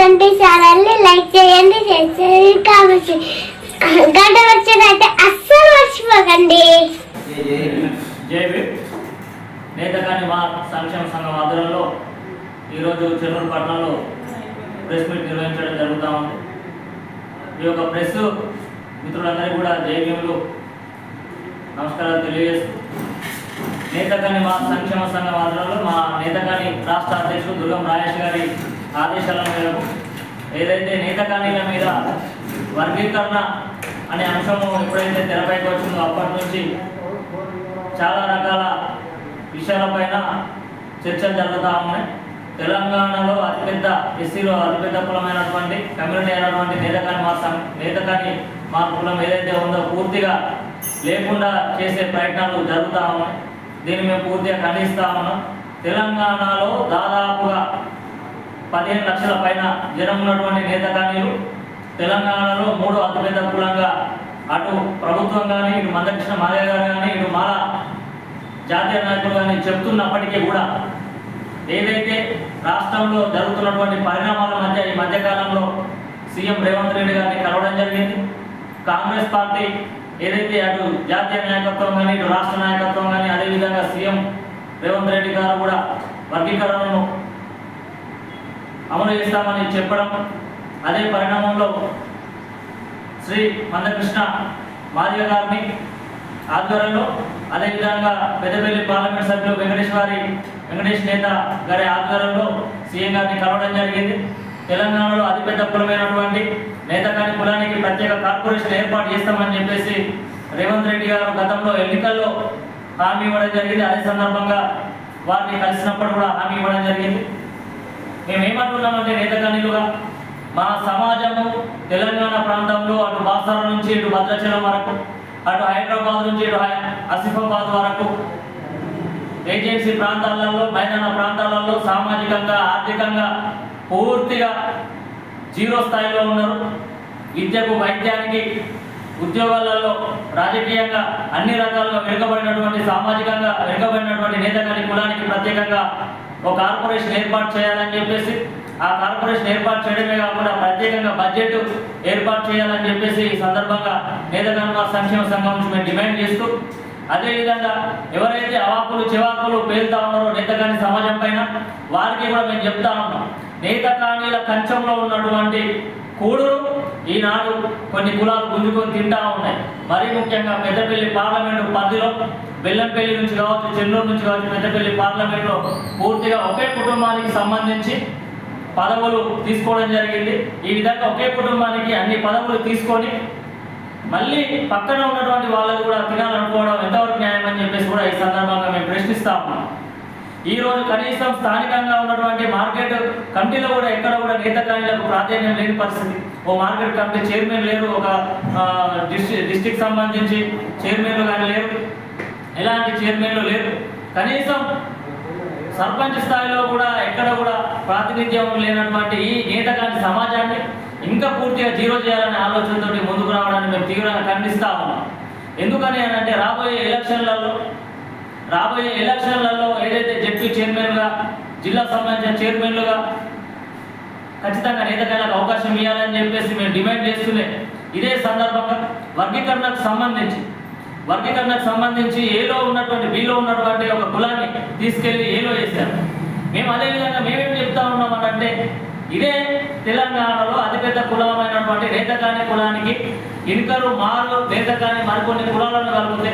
Twenty ఛానల్ని like చేయండి share చేయండి కావచ్చు గంట వచ్చినట్టే అస్సలు మర్చిపోకండి. నేతకాని మా సంక్షేమ సంఘం ఆధ్వర్యంలో ఈరోజు చెన్నూరు పట్టణంలో ప్రెస్ మీట్ నిర్వహించడం జరుగుతూ ఉంది. ఈ యొక్క ప్రెస్ మిత్రులందరికీ కూడా జయభీములు నమస్కారాలు తెలియజేస్తూ నేతకాని మా సంక్షేమ సంఘం ఆధ్వర్యంలో మా నేతకాని రాష్ట్ర అధ్యక్షుడు దుర్గం రాజేష్ గారి ఆదేశాల మేరకు ఏదైతే నేతకానీల మీద వర్గీకరణ అనే అంశము ఎప్పుడైతే తెరపైకి వచ్చిందో అప్పటి నుంచి చాలా రకాల విషయాలపైన చర్చలు జరుగుతూ ఉన్నాయి. తెలంగాణలో అతిపెద్ద ఎస్సీలో అతిపెద్ద కులమైనటువంటి కమ్యూనిటీ అయినటువంటి నేతకాని మా సం నేతకాని మా కులం ఏదైతే ఉందో పూర్తిగా లేకుండా చేసే ప్రయత్నాలు జరుగుతూ ఉన్నాయి. దీన్ని మేము పూర్తిగా ఖండిస్తూ ఉన్నాం. తెలంగాణలో దాదాపుగా పదిహేను లక్షల పైన జనం ఉన్నటువంటి నేత కానీలు తెలంగాణలో మూడో అతిపెద్ద కులంగా అటు ప్రభుత్వం కానీ ఇటు మందకృష్ణ మాదయ్య గారు కానీ ఇటు మాల జాతీయ నాయకులు కానీ చెప్తున్నప్పటికీ కూడా ఏదైతే రాష్ట్రంలో జరుగుతున్నటువంటి పరిణామాల మధ్య ఈ మధ్యకాలంలో సీఎం రేవంత్ రెడ్డి గారిని కలవడం జరిగింది. కాంగ్రెస్ పార్టీ ఏదైతే అటు జాతీయ నాయకత్వం కానీ ఇటు రాష్ట్ర నాయకత్వం కానీ అదేవిధంగా సీఎం రేవంత్ రెడ్డి గారు కూడా వర్గీకరణను అమలు చేస్తామని చెప్పడం అదే పరిణామంలో శ్రీ మందకృష్ణ మాదిగ గారిని ఆధ్వర్యంలో అదేవిధంగా పెద్దపల్లి పార్లమెంట్ సభ్యులు వెంకటేష్ వారి వెంకటేష్ నేత గారి ఆధ్వర్యంలో సీఎం గారిని కలవడం జరిగింది. తెలంగాణలో అతిపెద్ద కులమైనటువంటి నేతగాని కులానికి ప్రత్యేక కార్పొరేషన్ ఏర్పాటు చేస్తామని చెప్పేసి రేవంత్ రెడ్డి గారు గతంలో ఎన్నికల్లో హామీ ఇవ్వడం జరిగింది. అదే సందర్భంగా వారిని కలిసినప్పుడు కూడా హామీ ఇవ్వడం జరిగింది. మేము ఏమంటున్నామంటే నేతకానిలుగా మా సమాజము తెలంగాణ ప్రాంతంలో అటు బాసర నుంచి ఇటు భద్రాచలం వరకు అటు హైదరాబాద్ నుంచి ఇటు ఆసిఫాబాద్ వరకు ఏజెన్సీ ప్రాంతాలలో మైదాన ప్రాంతాలలో సామాజికంగా ఆర్థికంగా పూర్తిగా జీరో స్థాయిలో ఉన్నారు. విద్యకు వైద్యానికి ఉద్యోగాలలో రాజకీయంగా అన్ని రకాలుగా వెనుకబడినటువంటి సామాజికంగా వెనుకబడినటువంటి నేతగాని కులానికి ప్రత్యేకంగా ఒక కార్పొరేషన్ ఏర్పాటు చేయాలని చెప్పేసి ఆ కార్పొరేషన్ ఏర్పాటు చేయడమే కాకుండా ప్రత్యేకంగా బడ్జెట్ ఏర్పాటు చేయాలని చెప్పేసి ఈ సందర్భంగా నేతగానుల సంక్షేమ సంఘం నుంచి మేము డిమాండ్ చేస్తూ అదేవిధంగా ఎవరైతే అవాకులు చివాకులు పేలుతా ఉన్నారో నేతకాని సమాజం పైన వారికి కూడా మేము చెప్తా ఉన్నాం. నేతకానీల కంచంలో ఉన్నటువంటి కూడురు ఈనాడు కొన్ని కులాలు గుంజుకొని తింటా ఉన్నాయి. మరీ ముఖ్యంగా పెద్దపల్లి పార్లమెంటు పరిధిలో బెల్లంపల్లి నుంచి కావచ్చు చెన్నూరు నుంచి కావచ్చు పెద్దపల్లి పార్లమెంట్లో పూర్తిగా ఒకే కుటుంబానికి సంబంధించి పదవులు తీసుకోవడం జరిగింది. ఈ విధంగా ఒకే కుటుంబానికి అన్ని పదవులు తీసుకొని మళ్ళీ పక్కన ఉన్నటువంటి వాళ్ళకు కూడా తినాలనుకోవడం ఎంతవరకు న్యాయం అని చెప్పేసి కూడా ఈ సందర్భంగా మేము ప్రశ్నిస్తా ఉన్నాం. ఈ రోజు కనీసం స్థానికంగా ఉన్నటువంటి మార్కెట్ కమిటీలో కూడా ఎక్కడ కూడా నేతకారులకు ప్రాధాన్యం లేని పరిస్థితి. ఓ మార్కెట్ కమిటీ చైర్మన్ లేరు ఒక డిస్ట్రిక్ట్ సంబంధించి చైర్మన్లు కానీ లేరు. ఎలాంటి చైర్మన్లు లేరు. కనీసం సర్పంచ్ స్థాయిలో కూడా ఎక్కడ కూడా ప్రాతినిధ్యం లేనటువంటి ఈ నేతకాని సమాజాన్ని ఇంకా పూర్తిగా జీరో చేయాలనే ఆలోచనతో ముందుకు రావడాన్ని మేము తీవ్రంగా ఖండిస్తా ఉన్నాం. ఎందుకని అని అంటే రాబోయే ఎలక్షన్లలో రాబోయే ఎలక్షన్లలో ఏదైతే జడ్పీ చైర్మన్గా జిల్లా సంబంధించిన చైర్మన్లుగా ఖచ్చితంగా నేతగాళ్ళకి అవకాశం ఇవ్వాలని చెప్పేసి మేము డిమాండ్ చేస్తున్నాం ఇదే సందర్భంగా వర్గీకరణకు సంబంధించి వర్గీకరణకు సంబంధించి ఏలో ఉన్నటువంటి వీలో ఉన్నటువంటి ఒక కులాన్ని తీసుకెళ్ళి ఏలో చేశారు. మేము అదేవిధంగా మేమేం చెప్తా ఉన్నాం అంటే ఇదే తెలంగాణలో అతిపెద్ద కులమైనటువంటి రేతకాని కులానికి ఇనుకలు మారు రేతకాని మరికొన్ని కులాలను కలిగితే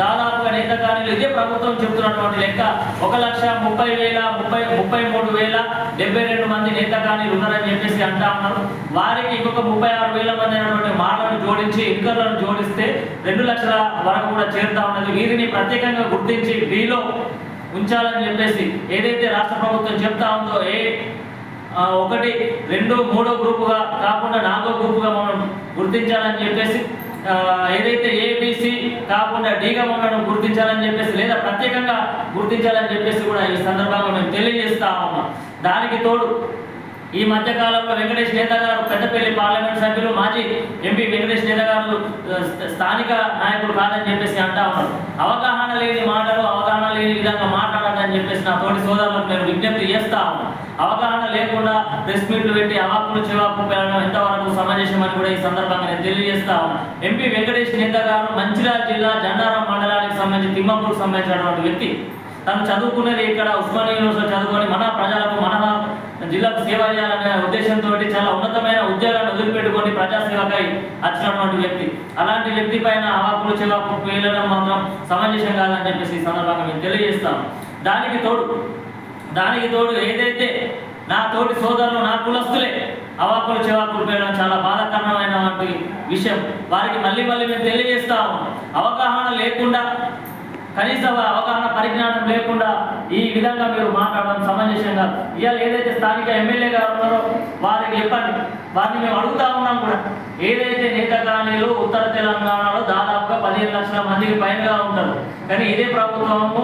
దాదాపుగా నేతకానీలు ఇదే ప్రభుత్వం చెబుతున్నటువంటి లెక్క ఒక లక్ష ముప్పై వేల ముప్పై ముప్పై మూడు వేల డెబ్బై రెండు మంది నేతకానీలు ఉన్నారని చెప్పేసి అంటా ఉన్నారు. వారికి ఇంకొక ముప్పై ఆరు వేల మంది జోడించి ఇన్కర్లను జోడిస్తే రెండు లక్షల వరకు కూడా చేరుతా ఉన్నది. వీరిని ప్రత్యేకంగా గుర్తించి వీలో ఉంచాలని చెప్పేసి ఏదైతే రాష్ట్ర ప్రభుత్వం చెప్తా ఉందో ఏ ఒకటి రెండు మూడో గ్రూపుగా కాకుండా నాలుగో గ్రూపుగా మనం గుర్తించాలని చెప్పేసి ఏదైతే ఏబిసి కాకుండా డీగా మనం గుర్తించాలని చెప్పేసి లేదా ప్రత్యేకంగా గుర్తించాలని చెప్పేసి కూడా ఈ సందర్భంగా మేము తెలియజేస్తా ఉన్నాం. దానికి తోడు ఈ మధ్య కాలంలో వెంకటేష్ నేత గారు పెద్దపల్లి పార్లమెంట్ సభ్యులు మాజీ ఎంపీ వెంకటేష్ నేత గారు స్థానిక నాయకుడు కాదని చెప్పేసి అంటా ఉన్నారు. అవగాహన లేని మాటలు అవగాహన లేని విధంగా మాట్లాడాలని చెప్పేసి నా తోటి సోదరులకు నేను విజ్ఞప్తి చేస్తా ఉన్నాను. అవగాహన లేకుండా ప్రెస్ మీట్లు పెట్టి అవాకులు చివాకులు పెరగడం ఎంతవరకు సమంజసమని కూడా ఈ సందర్భంగా నేను తెలియజేస్తా ఉన్నాను ఎంపీ వెంకటేష్ నేత గారు మంచిర్యాల జిల్లా జండారం మండలానికి సంబంధించి తిమ్మపూర్కు సంబంధించినటువంటి వ్యక్తి. తను చదువుకునేది ఇక్కడ ఉస్మానియా యూనివర్సిటీ చదువుకొని మన ప్రజలకు మన జిల్లాకు సేవ చేయాలనే ఉద్దేశంతో చాలా ఉన్నతమైన ఉద్యోగాన్ని వదిలిపెట్టుకొని ప్రజాసేవకై వచ్చినటువంటి వ్యక్తి. అలాంటి వ్యక్తి పైన అవాకులు చివాకులు పేలడం మాత్రం సమంజసం కాదని చెప్పేసి ఈ సందర్భంగా మేము తెలియజేస్తాం దానికి తోడు దానికి తోడు ఏదైతే నా తోటి సోదరులు నా కులస్తులే అవాకులు చెవాకులు పేయడం చాలా బాధాకరమైనటువంటి విషయం. వారికి మళ్ళీ మళ్ళీ మేము తెలియజేస్తాము అవగాహన లేకుండా కనీస అవగాహన పరిజ్ఞానం లేకుండా ఈ విధంగా మీరు మాట్లాడడం సమంజసంగా ఇవాళ ఏదైతే స్థానిక ఎమ్మెల్యే గారు ఉన్నారో వారికి చెప్పండి. వారిని మేము అడుగుతా ఉన్నాం కూడా. ఏదైతే నేత కాలనీలు ఉత్తర తెలంగాణలో దాదాపుగా పదిహేను లక్షల మందికి పైనగా ఉంటారు. కానీ ఇదే ప్రభుత్వము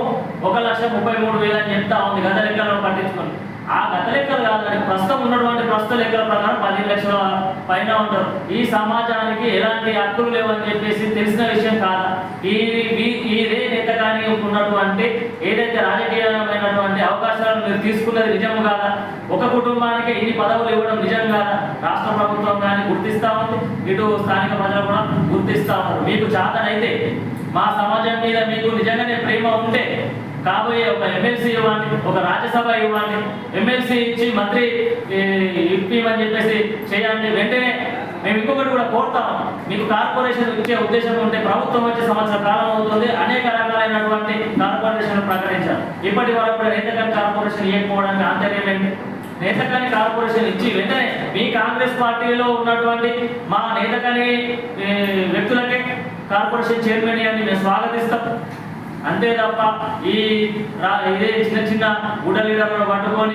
ఒక లక్ష ముప్పై మూడు వేలు అని చెప్తా ఉంది. గత లెక్కలను పట్టించుకోండి. ఆ గత లెక్కలు కాదు కానీ ప్రస్తుతం ఉన్నటువంటి ప్రస్తుత లెక్కల ప్రకారం పదిహేను లక్షల పైన ఉంటారు. ఈ సమాజానికి ఎలాంటి హక్కులు లేవని చెప్పేసి తెలిసిన విషయం కాదా? ఈ ఈ- ఇదే నేత కానీ ఉన్నటువంటి ఏదైతే రాజకీయమైనటువంటి అవకాశాలను మీరు తీసుకున్నది నిజం కాదా? ఒక కుటుంబానికి ఇన్ని పదవులు ఇవ్వడం నిజం కాదా? రాష్ట్ర ప్రభుత్వం కానీ గుర్తిస్తా ఉంది? ఇటు స్థానిక ప్రజలు కూడా గుర్తిస్తా ఉన్నారు. మీకు చాతనైతే మా సమాజం మీద మీకు నిజంగానే ప్రేమ ఉంటే కాబోయే ఒక ఎమ్మెల్సీ ఇవ్వండి ఒక రాజ్యసభ ఇవ్వండి ఎమ్మెల్సీ ఇచ్చి మంత్రి ఈ, అని చెప్పేసి చేయండి. వెంటనే మేము ఇంకొకటి కూడా కోరుతాం. మీకు కార్పొరేషన్ ఇచ్చే ఉద్దేశం ఉంటే ప్రభుత్వం వచ్చే సంవత్సర కాలం అవుతుంది అనేక రకాలైనటువంటి కార్పొరేషన్ ప్రకటించారు. ఇప్పటి వరకు కూడా నేతకాని కార్పొరేషన్ ఇవ్వకపోవడానికి ఆంతర్యం ఏంటి? నేతకాని కార్పొరేషన్ ఇచ్చి వెంటనే మీ కాంగ్రెస్ పార్టీలో ఉన్నటువంటి మా నేతకాని వ్యక్తులకే కార్పొరేషన్ చైర్మన్ అని మేము స్వాగతిస్తాం. అంతే తప్ప ఈ ఇదే చిన్న చిన్న గుడ్డ లీడర్లను పట్టుకొని